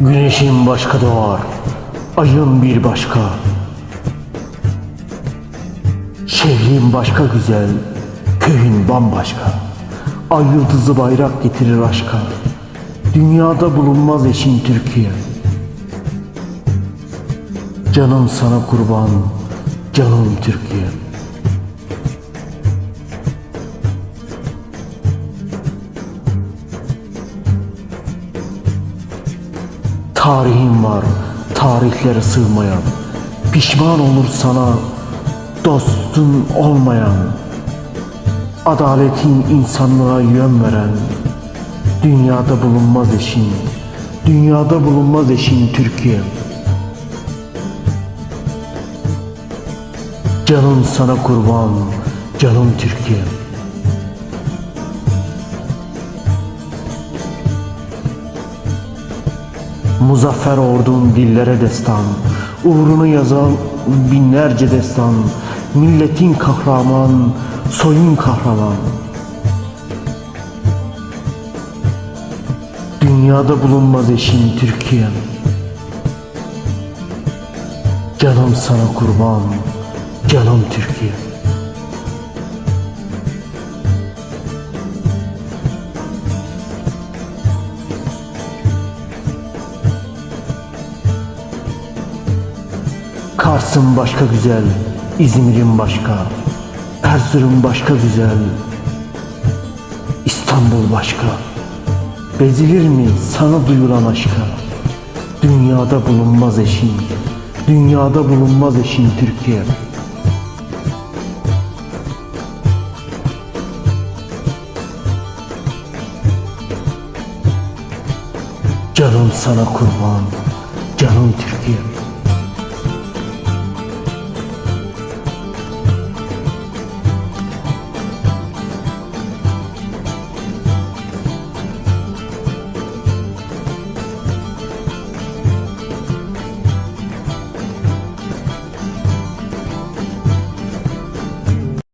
Güneşin başka doğar, ayın bir başka. Şehrin başka güzel, köyün bambaşka. Ay yıldızı bayrak getirir aşka. Dünyada bulunmaz eşin Türkiye. Canım sana kurban, canım Türkiye. Tarihim var, tarihlere sığmayan. Pişman olur sana dostun olmayan. Adaletin insanlığa yön veren. Dünyada bulunmaz eşin, dünyada bulunmaz eşin Türkiye. Canım sana kurban, canım Türkiye. Muzaffer ordun dillere destan, uğrunu yazan binlerce destan, milletin kahraman, soyun kahraman. Dünyada bulunmaz eşin Türkiye. Canım sana kurban, canım Türkiye. Kars'ın başka güzel, İzmir'in başka, Erzurum başka güzel, İstanbul başka. Bezilir mi sana duyulan aşka? Dünyada bulunmaz eşin, dünyada bulunmaz eşin Türkiye. Canım sana kurban, canım Türkiye.